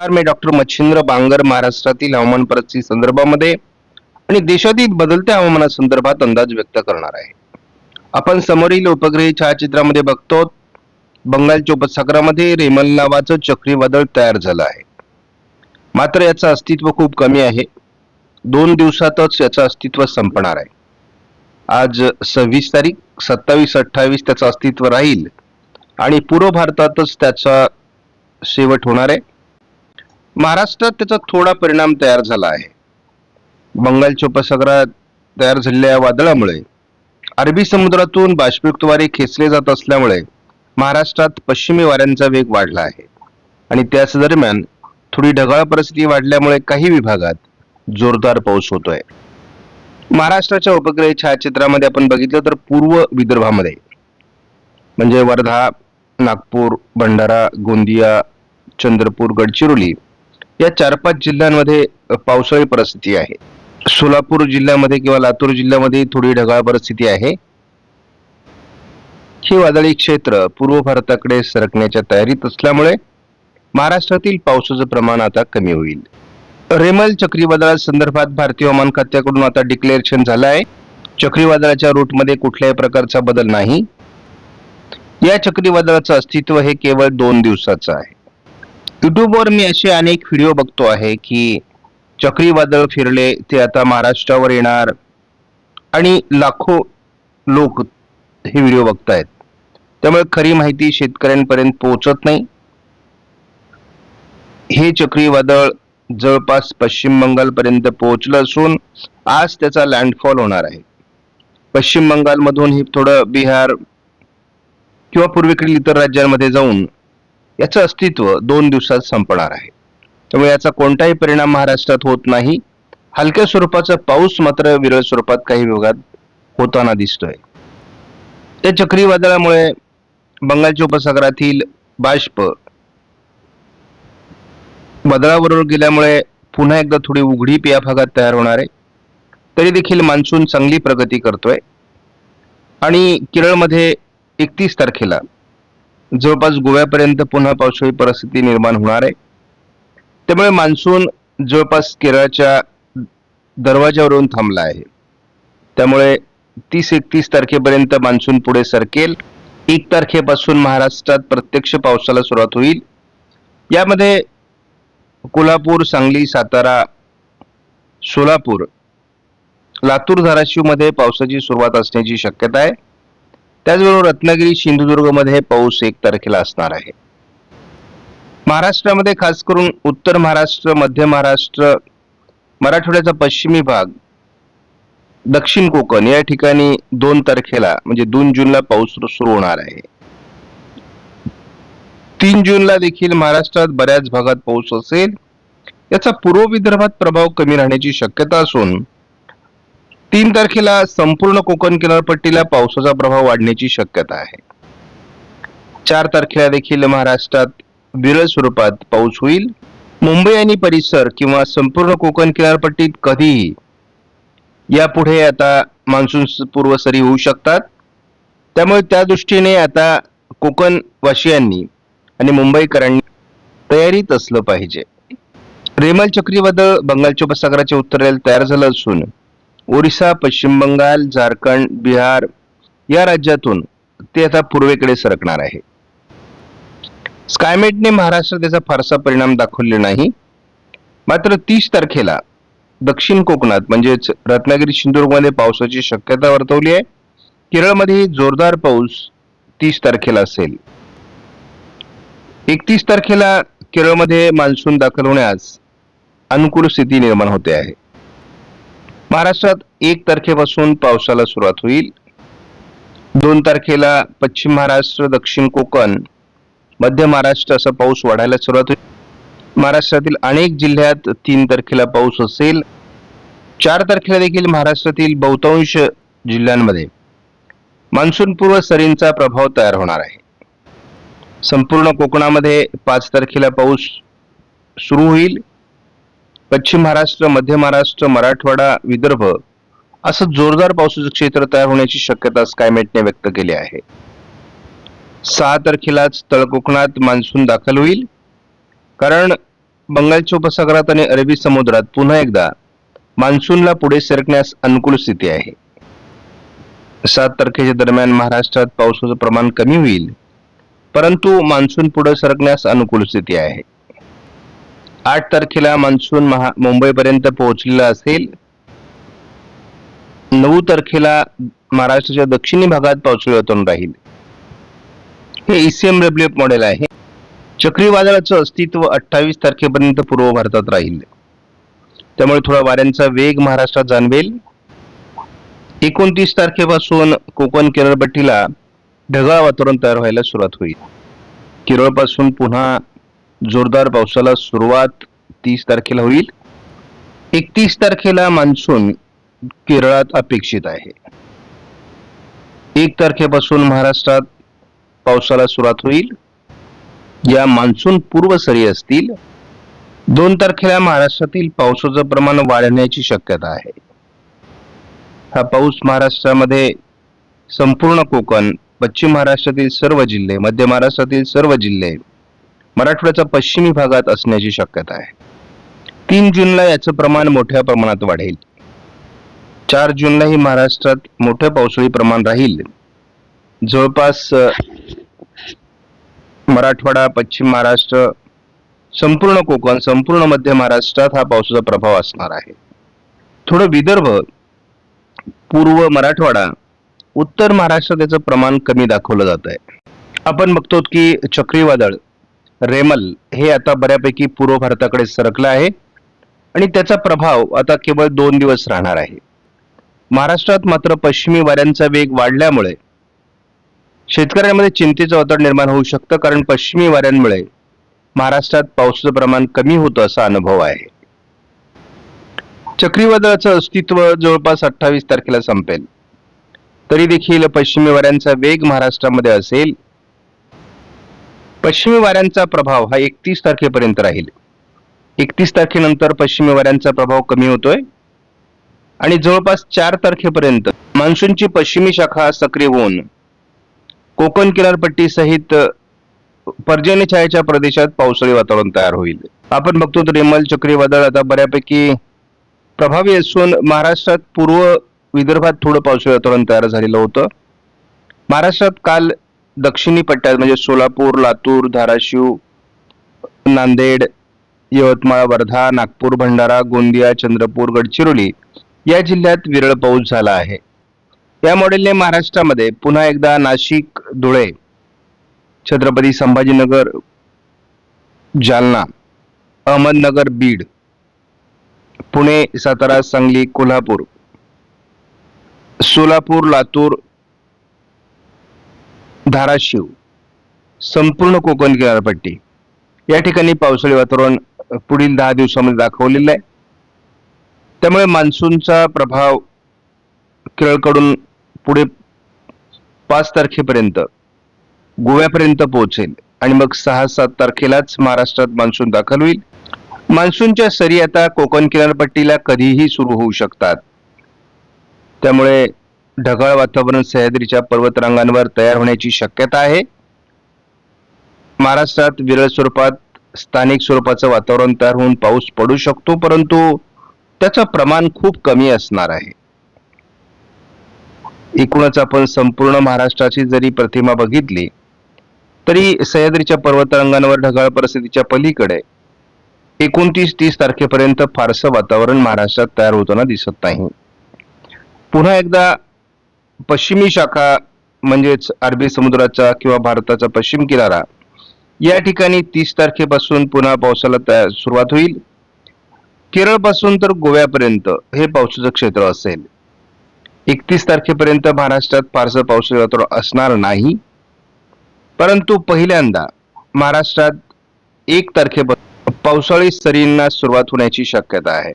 नमस्कार, मी डॉक्टर मच्छिंद्र बांगर महाराष्ट्रातील हवामान परिस्थिती संदर्भामध्ये आणि देशातील बदलत्या हवामानासंदर्भात अंदाज व्यक्त करणार आहे. आपण समोरील उपग्रही छायाचित्रामध्ये बघतो. बंगालच्या उपसागरामध्ये रेमल नावाचं चक्रीवादळ तयार झालं आहे. मात्र याचं अस्तित्व खूप कमी आहे. दोन दिवसातच याचं अस्तित्व संपणार आहे. आज सव्वीस तारीख सत्तावीस अठ्ठावीस त्याचं अस्तित्व राहील आणि पूर्व भारतातच त्याचा शेवट होणार आहे. महाराष्ट्रात त्याचा थोडा परिणाम तयार झाला आहे. बंगालच्या उपसागरात तयार झालेल्या वादळामुळे अरबी समुद्रातून बाष्पयुक्त वारे खेचले जात असल्यामुळे महाराष्ट्रात पश्चिमी वाऱ्यांचा वेग वाढला आहे आणि त्याच दरम्यान थोडी ढगाळ परिस्थिती वाढल्यामुळे काही विभागात जोरदार पाऊस होतोय. महाराष्ट्राच्या उपग्रह छायाचित्रामध्ये आपण बघितलं तर पूर्व विदर्भामध्ये म्हणजे वर्धा नागपूर भंडारा गोंदिया चंद्रपूर गडचिरोली या चार पाच जिल्ह्यांमध्ये पावसाळी परिस्थिती आहे. सोलापूर जिल्ह्यामध्ये किंवा लातूर जिल्ह्यामध्ये थोडी ढगाळ परिस्थिती आहे. ही वादळी क्षेत्र पूर्व भारताकडे सरकण्याच्या तयारीत असल्यामुळे महाराष्ट्रातील पावसाचं प्रमाण आता कमी होईल. रेमल चक्रीवादळा संदर्भात भारतीय हवामान खात्याकडून आता डिक्लेरेशन झालं आहे चक्रीवादळाच्या रूटमध्ये कुठल्याही प्रकारचा बदल नाही. या चक्रीवादळाचं अस्तित्व हे केवळ दोन दिवसाचं आहे. युट्यूबवर मी असे अनेक व्हिडिओ बघतो आहे की चक्रीवादळ फिरले ते आता महाराष्ट्रावर येणार आणि लाखो लोक हे व्हिडिओ बघतायत. त्यामुळे खरी माहिती शेतकऱ्यांपर्यंत पोहोचत नाही. हे चक्रीवादळ जवळपास पश्चिम बंगालपर्यंत पोहोचलं असून आज त्याचा लँडफॉल होणार आहे. पश्चिम बंगालमधून हे थोडं बिहार किंवा पूर्वेकडील इतर राज्यांमध्ये जाऊन याचं अस्तित्व दोन दिवसात संपणार आहे. त्यामुळे याचा कोणताही परिणाम महाराष्ट्रात होत नाही. हलक्या स्वरूपाचा पाऊस मात्र विरळ स्वरूपात काही विभागात होताना दिसतोय. त्या चक्रीवादळामुळे बंगालच्या उपसागरातील बाष्प वादळाबरोबर गेल्यामुळे पुन्हा एकदा थोडी उघडीप या भागात तयार होणार आहे. तरी देखील मान्सून चांगली प्रगती करतोय. आणि केरळमध्ये एकतीस तारखेला जवळपास गोव्यापर्यंत पुन्हा पावसाळी परिस्थिती निर्माण होणार आहे. त्यामुळे मान्सून जवळपास केरळच्या दरवाज्यावरून थांबला आहे. त्यामुळे तीस एकतीस तारखेपर्यंत मान्सून पुढे सरकेल. एक तारखेपासून महाराष्ट्रात प्रत्यक्ष पावसाला सुरुवात होईल. यामध्ये कोल्हापूर सांगली सातारा सोलापूर लातूर धाराशिवमध्ये पावसाची सुरुवात असण्याची शक्यता आहे. त्याचबरोबर रत्नागिरी सिंधुदुर्गमध्ये पाऊस एक तारखेला असणार आहे. महाराष्ट्रामध्ये खास करून उत्तर महाराष्ट्र मध्य महाराष्ट्र मराठवाड्याचा पश्चिमी भाग दक्षिण कोकण या ठिकाणी दोन तारखेला म्हणजे दोन जूनला पाऊस सुरू होणार आहे. तीन जूनला देखील महाराष्ट्रात बऱ्याच भागात पाऊस असेल. याचा पूर्व विदर्भात प्रभाव कमी राहण्याची शक्यता असून तीन तारखेला संपूर्ण कोकण किनारपट्टीला पावसाचा प्रभाव वाढण्याची शक्यता आहे. चार तारखेला देखील महाराष्ट्रात विरळ स्वरूपात पाऊस होईल. मुंबई आणि परिसर किंवा संपूर्ण कोकण किनारपट्टीत कधीही यापुढे आता मान्सून पूर्व सरी होऊ शकतात. त्यामुळे त्या दृष्टीने आता कोकणवासियांनी आणि मुंबईकरांनी तयारीत असलं पाहिजे. रेमल चक्रीवादळ बंगालच्या उपसागराच्या उत्तरेला तयार झालं असून ओरिसा पश्चिम बंगाल झारखंड बिहार या राज्यातून ते आता पूर्वेकडे सरकणार आहे. स्कायमेटने महाराष्ट्रात त्याचा फारसा परिणाम दाखवले नाही. मात्र तीस तारखेला दक्षिण कोकणात म्हणजेच रत्नागिरी सिंधुदुर्गमध्ये पावसाची शक्यता वर्तवली आहे. केरळमध्ये जोरदार पाऊस तीस तारखेला असेल. एकतीस तारखेला केरळमध्ये मान्सून दाखल होण्यास अनुकूल स्थिती निर्माण होते आहे. महाराष्ट्रात एक तारखेपासून पावसाला सुरुवात होईल. दोन तारखेला पश्चिम महाराष्ट्र दक्षिण कोकण मध्य महाराष्ट्र असा पाऊस वाढायला सुरुवात होईल. महाराष्ट्रातील अनेक जिल्ह्यात तीन तारखेला पाऊस असेल. चार तारखेला देखील महाराष्ट्रातील बहुतांश जिल्ह्यांमध्ये मान्सून पूर्व सरींचा प्रभाव तयार होणार आहे. संपूर्ण कोकणामध्ये पाच तारखेला पाऊस सुरू होईल. पश्चिम महाराष्ट्र मध्य महाराष्ट्र मराठवाडा विदर्भ असं जोरदार पावसाचं क्षेत्र तयार होण्याची शक्यता स्कायमेटने व्यक्त केली आहे. सहा तारखेलाच तळकोकणात मान्सून दाखल होईल. कारण बंगालच्या उपसागरात आणि अरबी समुद्रात पुन्हा एकदा मान्सूनला पुढे सरकण्यास अनुकूल स्थिती आहे. सात तारखेच्या दरम्यान महाराष्ट्रात पावसाचं प्रमाण कमी होईल. परंतु मान्सून पुढे सरकण्यास अनुकूल स्थिती आहे. आठ तारखेला मान्सून महा मुंबईपर्यंत पोहोचलेला असेल. नऊ तारखेला महाराष्ट्राच्या दक्षिणी भागात पावसाळ्यातून राहील. हे ईसीएम डब्ल्यू मॉडेल आहे. चक्रीवादळाचं अस्तित्व अठ्ठावीस तारखेपर्यंत पूर्व भारतात राहील. त्यामुळे थोडा वाऱ्यांचा वेग महाराष्ट्रात जाणवेल. एकोणतीस तारखेपासून कोकण किनारपट्टीला ढगाळ वातावरण तयार व्हायला सुरुवात होईल. केरळपासून पुन्हा जोरदार पावसाला सुरुवात तीस तारखेला होईल. एकतीस तारखेला मान्सून केरळात अपेक्षित आहे. एक तारखेपासून महाराष्ट्रात पावसाला सुरुवात होईल. या मान्सून पूर्व सरी असतील. दोन तारखेला महाराष्ट्रातील पावसाचं प्रमाण वाढण्याची शक्यता आहे. हा पाऊस महाराष्ट्रामध्ये संपूर्ण कोकण पश्चिम महाराष्ट्रातील सर्व जिल्हे मध्य महाराष्ट्रातील सर्व जिल्हे मराठवाड्याच्या पश्चिमी भागात असण्याची शक्यता आहे. तीन जूनला याचं प्रमाण मोठ्या प्रमाणात वाढेल. चार जूनलाही महाराष्ट्रात मोठं पावसाळी प्रमाण राहील. जवळपास मराठवाडा पश्चिम महाराष्ट्र संपूर्ण कोकण संपूर्ण मध्य महाराष्ट्रात हा पावसाचा प्रभाव असणार आहे. थोडं विदर्भ पूर्व मराठवाडा उत्तर महाराष्ट्रात याचं प्रमाण कमी दाखवलं जात आहे आपण बघतो की चक्रीवादळ रेमल हे आता बऱ्यापैकी पूर्व भारताकडे सरकलं आहे. आणि त्याचा प्रभाव आता केवळ दोन दिवस राहणार आहे. महाराष्ट्रात मात्र पश्चिमी वाऱ्यांचा वेग वाढल्यामुळे शेतकऱ्यांमध्ये चिंतेचं वातावरण निर्माण होऊ शकतं कारण पश्चिमी वाऱ्यांमुळे महाराष्ट्रात पावसाचं प्रमाण कमी होतं असा अनुभव आहे. चक्रीवादळाचं अस्तित्व जवळपास अठ्ठावीस तारखेला संपेल. तरी देखील पश्चिमी वाऱ्यांचा वेग महाराष्ट्रामध्ये असेल. पश्चिमी वाऱ्यांचा प्रभाव हा एकतीस तारखेपर्यंत राहील. एकतीस तारखेनंतर पश्चिमी वाऱ्यांचा प्रभाव कमी होतोय. आणि जवळपास चार तारखेपर्यंत मान्सूनची पश्चिमी शाखा सक्रिय होऊन कोकण किनारपट्टी सहित पर्जन्य छायाच्या प्रदेशात पावसाळी वातावरण तयार होईल. आपण बघतो तर रेमल चक्रीवादळ आता बऱ्यापैकी प्रभावी असून महाराष्ट्रात पूर्व विदर्भात थोडं पावसाळी वातावरण तयार झालेलं होतं. महाराष्ट्रात काल दक्षिणी पट्ट्यात म्हणजे सोलापूर लातूर धाराशिव नांदेड यवतमाळ वर्धा नागपूर भंडारा गोंदिया चंद्रपूर गडचिरोली या जिल्ह्यात विरळ पाऊस झाला आहे. या मॉडेलने महाराष्ट्रामध्ये पुन्हा एकदा नाशिक धुळे छत्रपती संभाजीनगर जालना अहमदनगर बीड पुणे सातारा सांगली कोल्हापूर सोलापूर लातूर धाराशिव संपूर्ण कोकण किनारपट्टी. या ठिकाणी पावसाळी वातावरण पुढील दहा दिवसामध्ये दाखवलेलं आहे. त्यामुळे मान्सूनचा प्रभाव केरळकडून पुढे पाच तारखेपर्यंत गोव्यापर्यंत पोहोचेल आणि मग सहा सात तारखेलाच महाराष्ट्रात मान्सून दाखल होईल. मान्सूनच्या सरी आता कोकण किनारपट्टीला कधीही सुरू होऊ शकतात. त्यामुळे ढगाळ वातावरण सह्याद्रीच्या पर्वतरांगांवर तयार होण्याची शक्यता आहे. महाराष्ट्रात विरळ स्वरूपात स्थानिक स्वरूपाचं वातावरण तयार होऊन पाऊस पडू शकतो परंतु त्याचं प्रमाण खूप कमी असणार आहे. एकूणच आपण संपूर्ण महाराष्ट्राची जरी प्रतिमा बघितली तरी सह्याद्रीच्या पर्वतरांगांवर ढगाळ परिस्थितीच्या पलीकडे एकोणतीस तीस तारखेपर्यंत फारसं वातावरण महाराष्ट्रात तयार होताना दिसत नाही. पुन्हा एकदा पश्चिमी शाखा म्हणजेच अरबी समुद्राचा किंवा भारताचा पश्चिम किनारा या ठिकाणी तीस तारखेपासून पुन्हा पावसाला तयार सुरुवात होईल. केरळपासून तर गोव्यापर्यंत हे पावसाचं क्षेत्र असेल. एकतीस तारखेपर्यंत महाराष्ट्रात फारसं पावसाचं वातावरण असणार नाही. परंतु पहिल्यांदा महाराष्ट्रात एक तारखेपासून पावसाळी सरींना सुरुवात होण्याची शक्यता आहे.